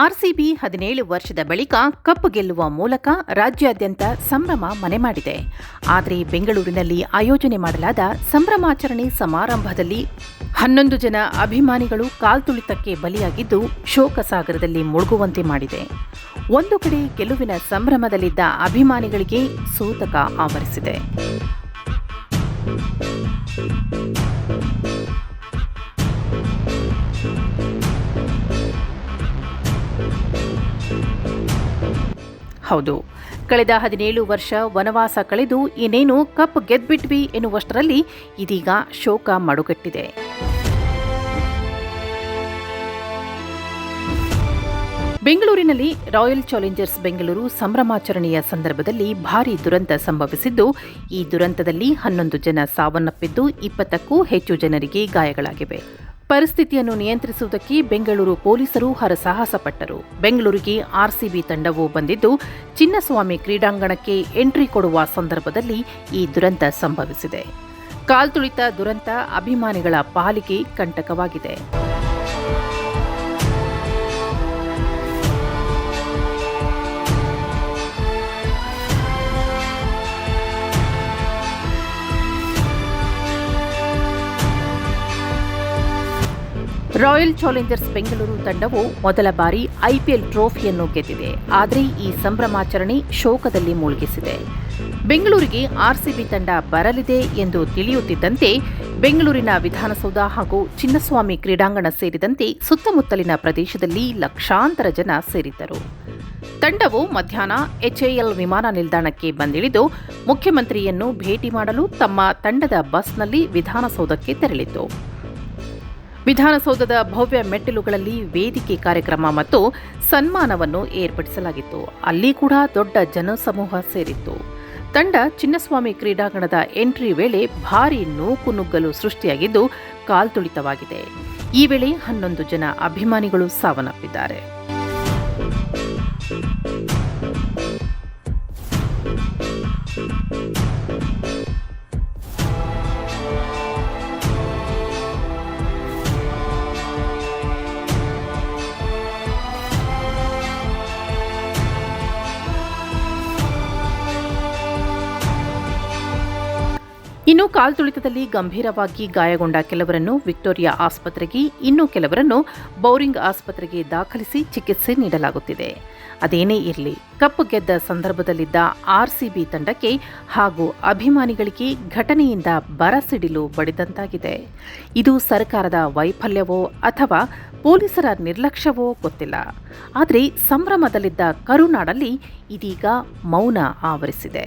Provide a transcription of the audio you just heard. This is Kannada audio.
ಆರ್ಸಿಬಿ ಹದಿನೇಳು ವರ್ಷದ ಬಳಿಕ ಕಪ್ ಗೆಲ್ಲುವ ಮೂಲಕ ರಾಜ್ಯಾದ್ಯಂತ ಸಂಭ್ರಮ ಮನೆ ಮಾಡಿದೆ. ಆದರೆ ಬೆಂಗಳೂರಿನಲ್ಲಿ ಆಯೋಜನೆ ಮಾಡಲಾದ ಸಂಭ್ರಮಾಚರಣೆ ಸಮಾರಂಭದಲ್ಲಿ ಹನ್ನೊಂದು ಜನ ಅಭಿಮಾನಿಗಳು ಕಾಲ್ತುಳಿತಕ್ಕೆ ಬಲಿಯಾಗಿದ್ದು ಶೋಕಸಾಗರದಲ್ಲಿ ಮುಳುಗುವಂತೆ ಮಾಡಿದೆ. ಒಂದು ಕಡೆ ಗೆಲುವಿನ ಸಂಭ್ರಮದಲ್ಲಿದ್ದ ಅಭಿಮಾನಿಗಳಿಗೆ ಸೂತಕ ಆವರಿಸಿದೆ. ಹೌದು. ಕಳೆದ ಹದಿನೇಳು ವರ್ಷ ವನವಾಸ ಕಳೆದು ಇನ್ನೇನು ಕಪ್ ಗೆದ್ಬಿಟ್ವಿ ಎನ್ನುವಷ್ಟರಲ್ಲಿ ಇದೀಗ ಶೋಕ ಮಡುಗಟ್ಟಿದೆ. ಬೆಂಗಳೂರಿನಲ್ಲಿ ರಾಯಲ್ ಚಾಲೆಂಜರ್ಸ್ ಬೆಂಗಳೂರು ಸಂಭ್ರಮಾಚರಣೆಯ ಸಂದರ್ಭದಲ್ಲಿ ಭಾರೀ ದುರಂತ ಸಂಭವಿಸಿದ್ದು, ಈ ದುರಂತದಲ್ಲಿ ಹನ್ನೊಂದು ಜನ ಸಾವನ್ನಪ್ಪಿದ್ದು ಇಪ್ಪತ್ತಕ್ಕೂ ಹೆಚ್ಚು ಜನರಿಗೆ ಗಾಯಗಳಾಗಿವೆ. ಪರಿಸ್ಥಿತಿಯನ್ನು ನಿಯಂತ್ರಿಸುವುದಕ್ಕೆ ಬೆಂಗಳೂರು ಪೊಲೀಸರು ಹರಸಾಹಸ ಪಟ್ಟರು ಬೆಂಗಳೂರಿಗೆ ಆರ್ಸಿಬಿ ತಂಡವು ಬಂದಿದ್ದು, ಚಿನ್ನಸ್ವಾಮಿ ಕ್ರೀಡಾಂಗಣಕ್ಕೆ ಎಂಟ್ರಿ ಕೊಡುವ ಸಂದರ್ಭದಲ್ಲಿ ಈ ದುರಂತ ಸಂಭವಿಸಿದೆ. ಕಾಲ್ತುಳಿತ ದುರಂತ ಅಭಿಮಾನಿಗಳ ಪಾಲಿಗೆ ಕಂಟಕವಾಗಿದೆ. ರಾಯಲ್ ಚಾಲೆಂಜರ್ಸ್ ಬೆಂಗಳೂರು ತಂಡವು ಮೊದಲ ಬಾರಿ ಐಪಿಎಲ್ ಟ್ರೋಫಿಯನ್ನು ಗೆದ್ದಿದೆ. ಆದರೆ ಈ ಸಂಭ್ರಮಾಚರಣೆ ಶೋಕದಲ್ಲಿ ಮುಳುಗಿಸಿದೆ. ಬೆಂಗಳೂರಿಗೆ ಆರ್ಸಿಬಿ ತಂಡ ಬರಲಿದೆ ಎಂದು ತಿಳಿಯುತ್ತಿದ್ದಂತೆ ಬೆಂಗಳೂರಿನ ವಿಧಾನಸೌಧ ಹಾಗೂ ಚಿನ್ನಸ್ವಾಮಿ ಕ್ರೀಡಾಂಗಣ ಸೇರಿದಂತೆ ಸುತ್ತಮುತ್ತಲಿನ ಪ್ರದೇಶದಲ್ಲಿ ಲಕ್ಷಾಂತರ ಜನ ಸೇರಿದ್ದರು. ತಂಡವು ಮಧ್ಯಾಹ್ನ ಎಚ್ಎಎಲ್ ವಿಮಾನ ನಿಲ್ದಾಣಕ್ಕೆ ಬಂದಿಳಿದು ಮುಖ್ಯಮಂತ್ರಿಯನ್ನು ಭೇಟಿ ಮಾಡಲು ತಮ್ಮ ತಂಡದ ಬಸ್ನಲ್ಲಿ ವಿಧಾನಸೌಧಕ್ಕೆ ತೆರಳಿತು ವಿಧಾನಸೌಧದ ಭವ್ಯ ಮೆಟ್ಟಿಲುಗಳಲ್ಲಿ ವೇದಿಕೆ ಕಾರ್ಯಕ್ರಮ ಮತ್ತು ಸನ್ಮಾನವನ್ನು ಏರ್ಪಡಿಸಲಾಗಿತ್ತು. ಅಲ್ಲಿ ಕೂಡ ದೊಡ್ಡ ಜನಸಮೂಹ ಸೇರಿತ್ತು. ತಂಡ ಚಿನ್ನಸ್ವಾಮಿ ಕ್ರೀಡಾಂಗಣದ ಎಂಟ್ರಿ ವೇಳೆ ಭಾರೀ ನೂಕುನುಗ್ಗಲು ಸೃಷ್ಟಿಯಾಗಿದ್ದು ಕಾಲ್ತುಳಿತವಾಗಿದೆ ಈ ವೇಳೆ ಹನ್ನೊಂದು ಜನ ಅಭಿಮಾನಿಗಳು ಸಾವನ್ನಪ್ಪಿದ್ದಾರೆ. ಇನ್ನು ಕಾಲ್ತುಳಿತದಲ್ಲಿ ಗಂಭೀರವಾಗಿ ಗಾಯಗೊಂಡ ಕೆಲವರನ್ನು ವಿಕ್ಟೋರಿಯಾ ಆಸ್ಪತ್ರೆಗೆ, ಇನ್ನು ಕೆಲವರನ್ನು ಬೌರಿಂಗ್ ಆಸ್ಪತ್ರೆಗೆ ದಾಖಲಿಸಿ ಚಿಕಿತ್ಸೆ ನೀಡಲಾಗುತ್ತಿದೆ. ಅದೇನೇ ಇರಲಿ ಕಪ್ ಗೆದ್ದ ಸಂದರ್ಭದಲ್ಲಿದ್ದ ಆರ್ಸಿಬಿ ತಂಡಕ್ಕೆ ಹಾಗೂ ಅಭಿಮಾನಿಗಳಿಗೆ ಘಟನೆಯಿಂದ ಬರಸಿಡಿಲು ಬಡಿದಂತಾಗಿದೆ. ಇದು ಸರ್ಕಾರದ ವೈಫಲ್ಯವೋ ಅಥವಾ ಪೊಲೀಸರ ನಿರ್ಲಕ್ಷ್ಯವೋ ಗೊತ್ತಿಲ್ಲ. ಆದರೆ ಸಂಭ್ರಮದಲ್ಲಿದ್ದ ಕರುನಾಡಲ್ಲಿ ಇದೀಗ ಮೌನ ಆವರಿಸಿದೆ.